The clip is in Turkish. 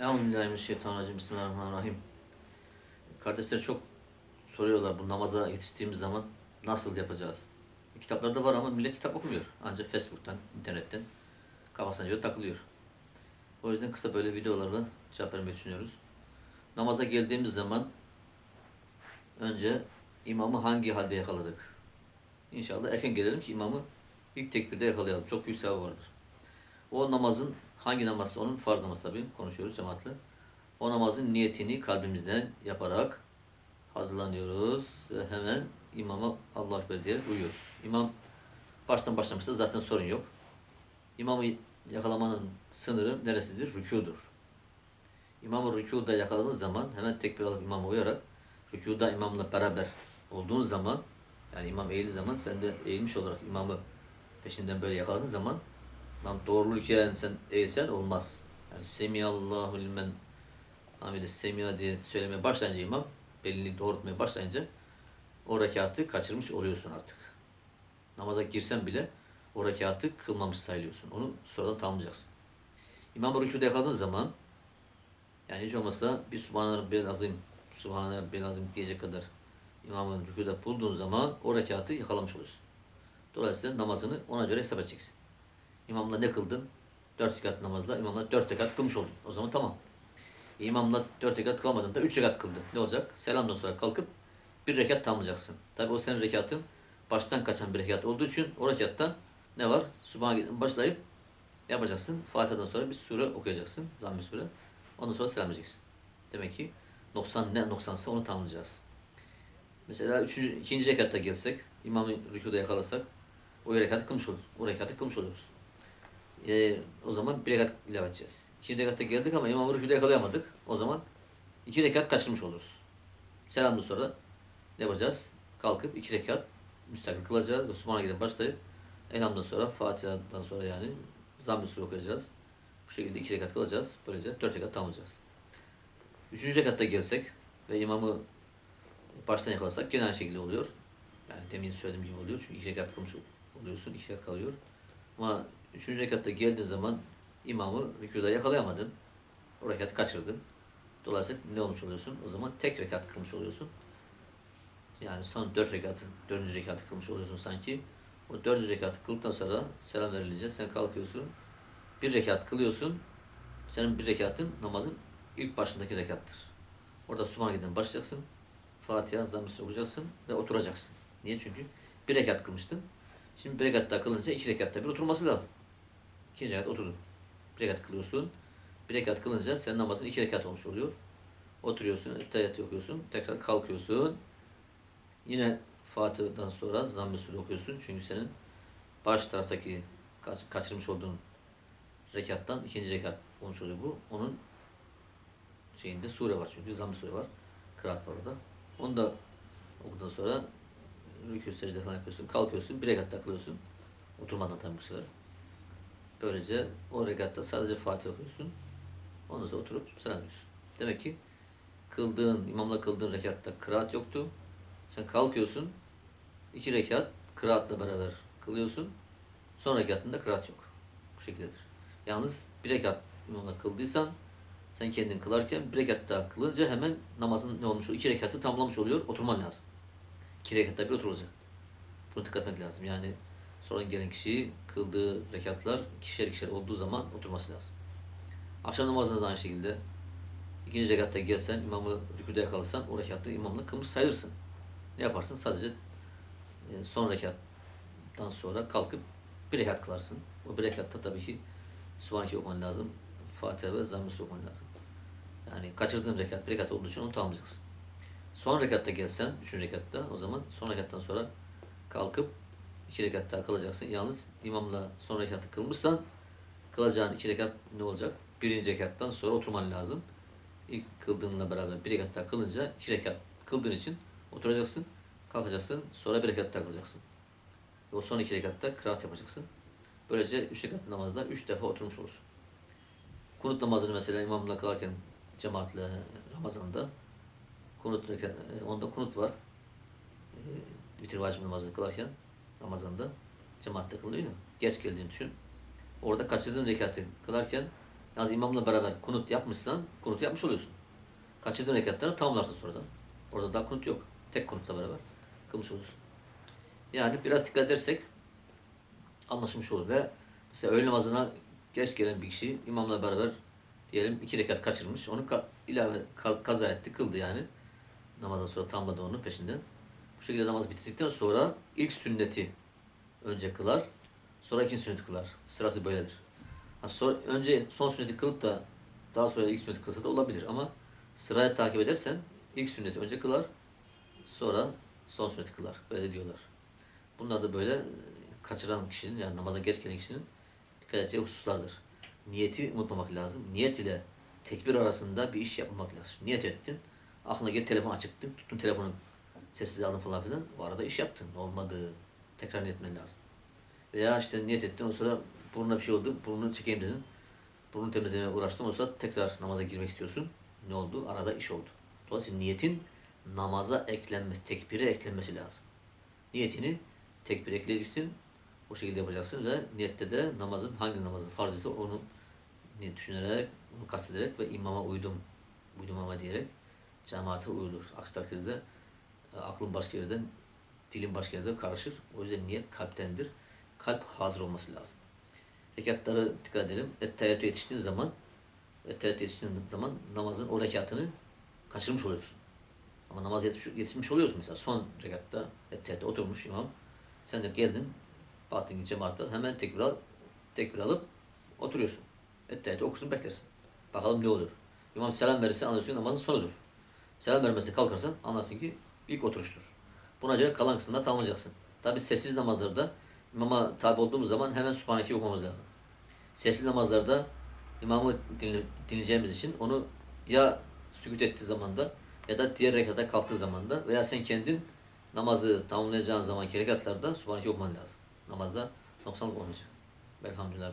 Euzubillahimineşşeytanirracim. Bismillahirrahmanirrahim. Kardeşler çok soruyorlar bu namaza yetiştiğimiz zaman nasıl yapacağız? Kitaplarda var ama millet kitap okumuyor. Ancak Facebook'tan, internetten kafasına göre takılıyor. O yüzden kısa böyle videolarla cevap vermeyi düşünüyoruz. Namaza geldiğimiz zaman önce imamı hangi halde yakaladık? İnşallah erken gelelim ki imamı ilk tekbirde yakalayalım. Çok büyük sevabı vardır. O namazın hangi namazsa onun farz namazı tabii konuşuyoruz cemaatle. O namazın niyetini kalbimizden yaparak hazırlanıyoruz ve hemen imama Allah Ekber diye uyuyoruz. İmam baştan başlamışsa zaten sorun yok. İmamı yakalamanın sınırı neresidir? Rükudur. İmamı rükuda yakaladığın zaman hemen tekbir alıp imama uyarak rükuda imamla beraber olduğun zaman yani imam eğildiği zaman sen de eğilmiş olarak imamı peşinden böyle yakaladığın zaman Tam doğrulurken sen eğilsen olmaz. Yani Semiyallahu limen hamide semiya diye söylemeye başlayınca imam belini doğrultmaya başlayınca o rekatı kaçırmış oluyorsun artık. Namaza girsen bile o rekatı kılmamış sayılıyorsun. Onu sonradan tamamlayacaksın. İmam rükuda yakaladığın zaman yani hiç olmazsa bir Subhane Rabbiyel Azim Subhane Rabbiyel Azim diyecek kadar imamın rükuda bulduğun zaman o rekatı yakalamış oluyorsun. Dolayısıyla namazını ona göre hesap edeceksin. İmamla ne kıldın? Dört rekat namazla imamla dört rekat kılmış oldun. O zaman tamam. İmamla dört rekat kılamadın da üç rekat kıldı. Ne olacak? Selamdan sonra kalkıp bir rekat tamamlayacaksın. Tabi o senin rekatın baştan kaçan bir rekat olduğu için o rekatta ne var? Subhan'a başlayıp yapacaksın. Fatiha'dan sonra bir sure okuyacaksın. Zamm-ı sure. Ondan sonra selam vereceksin. Demek ki 90 ne 90'sa onu tamamlayacağız. Mesela üçüncü, ikinci rekatta gelsek, imamı rükuda yakalasak, o rekatı kılmış oluruz. O rekatı kılmış oluyoruz e, o zaman bir rekat ilave edeceğiz. İki rekatta geldik ama imam rüküde yakalayamadık. O zaman iki rekat kaçırmış oluruz. Selamdan sonra ne yapacağız? Kalkıp iki rekat müstakil kılacağız ve Subhanallah başlayıp Elhamdan sonra Fatiha'dan sonra yani zamm-ı okuyacağız. Bu şekilde iki rekat kılacağız. Böylece dört rekat tamamlayacağız. Üçüncü rekatta gelsek ve imamı baştan yakalasak gene aynı şekilde oluyor. Yani demin söylediğim gibi oluyor. Çünkü iki rekat kılmış oluyorsun. iki rekat kalıyor. Ama Üçüncü rekatta geldiğin zaman imamı rükuda yakalayamadın. O rekatı kaçırdın. Dolayısıyla ne olmuş oluyorsun? O zaman tek rekat kılmış oluyorsun. Yani son dört rekatı, dördüncü rekatı kılmış oluyorsun sanki. O dördüncü rekatı kıldıktan sonra selam verilince sen kalkıyorsun. Bir rekat kılıyorsun. Senin bir rekatın namazın ilk başındaki rekattır. Orada Subhaneke'den başlayacaksın. Fatiha, zamm okuyacaksın ve oturacaksın. Niye? Çünkü bir rekat kılmıştın. Şimdi bir rekat daha kılınca iki rekatta bir oturması lazım. İkinci rekat oturdun. Bir rekat kılıyorsun. Bir rekat kılınca senin namazın iki rekat olmuş oluyor. Oturuyorsun, ettehiyatı okuyorsun, tekrar kalkıyorsun. Yine Fatiha'dan sonra zamm-ı okuyorsun. Çünkü senin baş taraftaki kaç, kaçırmış olduğun rekattan ikinci rekat olmuş oluyor bu. Onun şeyinde sure var çünkü zamm-ı sure var. Kıraat var orada. Onu da okuduktan sonra rükû secde falan yapıyorsun. Kalkıyorsun. Bir rekat kılıyorsun. Oturmadan tabii bu sefer. Böylece o rekatta sadece Fatih okuyorsun. Ondan sonra oturup selam veriyorsun. Demek ki kıldığın, imamla kıldığın rekatta kıraat yoktu. Sen kalkıyorsun. iki rekat kıraatla beraber kılıyorsun. Son rekatında kıraat yok. Bu şekildedir. Yalnız bir rekat imamla kıldıysan sen kendin kılarken bir rekat daha kılınca hemen namazın ne olmuş? iki rekatı tamamlamış oluyor. Oturman lazım. İki rekatta bir oturulacak. Bunu dikkat etmek lazım. Yani Sonra gelen kişi kıldığı rekatlar ikişer ikişer olduğu zaman oturması lazım. Akşam namazında da aynı şekilde ikinci rekatta gelsen, imamı rüküde yakalarsan o rekatta imamla kılmış sayılırsın. Ne yaparsın? Sadece e, son rekattan sonra kalkıp bir rekat kılarsın. O bir rekatta tabii ki Subhaneke okuman lazım. Fatiha ve zamm okuman lazım. Yani kaçırdığın rekat bir rekat olduğu için onu tamamlayacaksın. Son rekatta gelsen, üçüncü rekatta o zaman son rekattan sonra kalkıp iki rekat daha kılacaksın. Yalnız imamla son rekatı kılmışsan kılacağın iki rekat ne olacak? Birinci rekattan sonra oturman lazım. İlk kıldığınla beraber bir rekat daha kılınca iki rekat kıldığın için oturacaksın, kalkacaksın, sonra bir rekat daha kılacaksın. Ve o son iki rekatta kıraat yapacaksın. Böylece üç rekat namazda üç defa oturmuş olursun. Kunut namazını mesela imamla kılarken cemaatle Ramazan'da kunut, onda kunut var. E, vitir vacip namazını kılarken Ramazan'da cemaatte kılıyor. Geç geldiğini düşün. Orada kaçırdığın rekatı kılarken Yalnız imamla beraber kunut yapmışsan kunut yapmış oluyorsun. Kaçırdığın rekatları tamamlarsın sonradan. Orada daha kunut yok. Tek kunutla beraber kılmış oluyorsun. Yani biraz dikkat edersek anlaşılmış olur ve mesela öğle namazına geç gelen bir kişi imamla beraber diyelim iki rekat kaçırmış. Onu ka- ilave ka- kaza etti, kıldı yani. Namazdan sonra tamamladı onu peşinden. Bu şekilde namaz bitirdikten sonra ilk sünneti önce kılar. Sonra ikinci sünneti kılar. Sırası böyledir. Ha, sonra, önce son sünneti kılıp da daha sonra ilk sünneti kılsa da olabilir ama sıraya takip edersen ilk sünneti önce kılar. Sonra son sünneti kılar. Böyle diyorlar. Bunlar da böyle e, kaçıran kişinin yani namaza geç gelen kişinin dikkat edeceği hususlardır. Niyeti unutmamak lazım. Niyet ile tekbir arasında bir iş yapmamak lazım. Niyet ettin. Aklına gel telefon açıktı. Tuttun telefonu sessiz aldın falan filan. O arada iş yaptın. Olmadı. Tekrar niyet etmen lazım. Veya işte niyet ettin. O sonra burnuna bir şey oldu. Burnunu çekeyim dedin. Burnunu temizlemeye uğraştın. O sırada tekrar namaza girmek istiyorsun. Ne oldu? Arada iş oldu. Dolayısıyla niyetin namaza eklenmesi, tekbire eklenmesi lazım. Niyetini tekbir ekleyeceksin. O şekilde yapacaksın ve niyette de namazın hangi namazın farz ise onu düşünerek, onu kastederek ve imama uydum, uydum ama diyerek cemaate uyulur. Aksi takdirde aklın başka yerden, dilin başka yerden karışır. O yüzden niyet kalptendir. Kalp hazır olması lazım. Rekatları dikkat edelim. Etteyyatü yetiştiğin zaman etteyyatü yetiştiğin zaman namazın o rekatını kaçırmış oluyorsun. Ama namaz yetişmiş, yetişmiş oluyorsun mesela. Son rekatta etteyyatü oturmuş imam. Sen de geldin, baktın ki cemaat var. Hemen tekbir al, tekbir alıp oturuyorsun. Etteyyatü okursun beklersin. Bakalım ne olur. İmam selam verirse anlıyorsun namazın sonudur. Selam vermezse kalkarsan anlarsın ki ilk oturuştur. Buna göre kalan kısmında tamamlayacaksın. Tabi sessiz namazlarda imama tabi olduğumuz zaman hemen Subhaneke okumamız lazım. Sessiz namazlarda imamı dinle, dinleyeceğimiz için onu ya sükut ettiği zamanda ya da diğer rekata kalktığı zamanda veya sen kendin namazı tamamlayacağın zamanki rekatlarda Subhaneke okuman lazım. Namazda noksanlık olmayacak. Velhamdülillah.